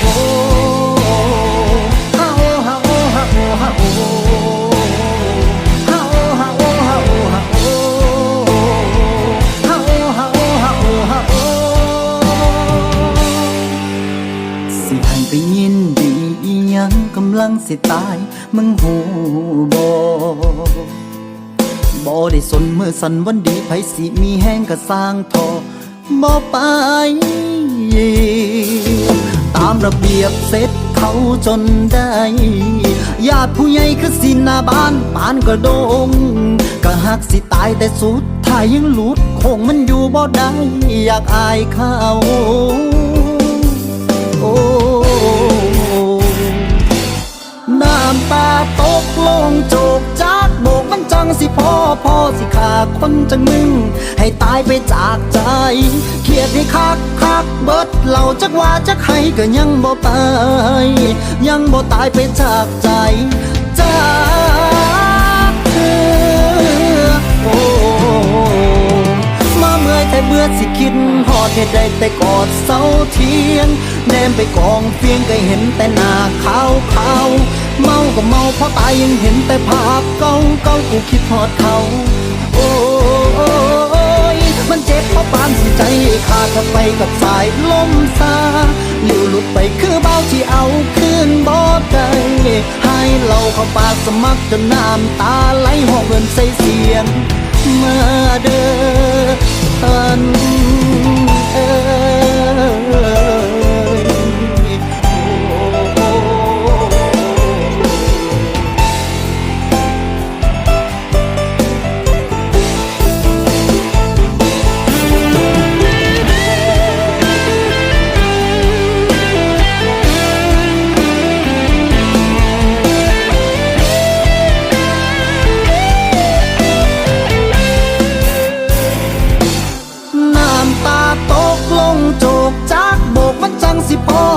โอฮะโอฮะโอฮะโอฮะโอฮะโอฮะโอฮะโอฮะโอฮะโอฮะโอฮะโอฮะโอสิให้ไปยินดีอีหยังกำลังสิตายมึงหูบ่บ่ได้สนมือสันวันดีไผสิมีแห้งก็สร้างทอบ่ไป ตามระเบียบเสร็จเขาจนได้ญาติผู้ใหญ่คือสินาบ้านปานกระดงก็หักสิตายแต่สุดท้ายยังหลุดคงมันอยู่บ่ได้อยากอายเขาโอ้น้ำตาตกลงจ สิพ่อพ่อสิขาคนจังมึง ให้ตายไปจากใจเครียดให้คักคักเบิดเราจักว่าจักให้ก็ยังบ่ไป ยังบ่ตายไปจากใจจากเธอโอ้มาเมื่อยแต่เบื่อสิคิดหอดเหตุใดแต่กอดเสาเทียงแนมไปกองเฟียงก็เห็นแต่หน้าขาวขาว เมาก็เมาเพราะตายยังเห็นแต่ภาพเก่าเก่ากูคิดทอดเขา โอ้ยมันเจ็บเพราะปานสิใจขาดถ้าไปกับสายลมซาหลิวหลุดไปคือเบาที่เอาคืนบ่ได้ให้เราเข้าปากสมัครจนน้ำตาไหลหอบเงินใส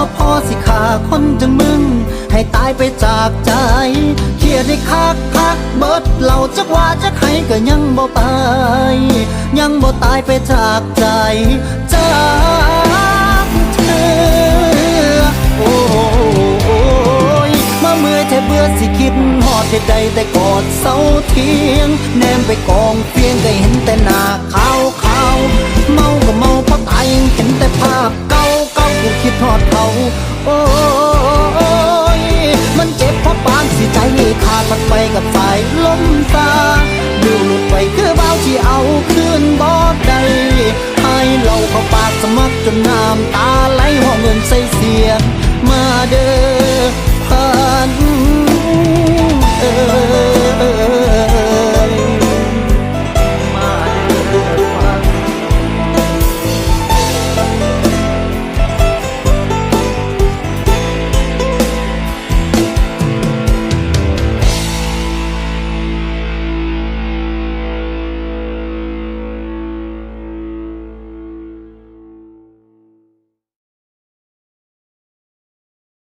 พ่อพ่อสิขาคนจังมึง ให้ตายไปจากใจ เครียดให้คักคักเบิดเราจักว่าจักให้ก็ยังบ่ไปยังบ่ตายไปจากใจจากเธอโอ้ยมาเมื่อยแทบเบื่อสิคิดหอดเหตุใดแต่กอดเสาเทียง แนมไปกองเพียงก็เห็นแต่หน้าขาวขาวเมาายลมตาดูหลุดไปคือเบาที่เอาคืนบ่ไ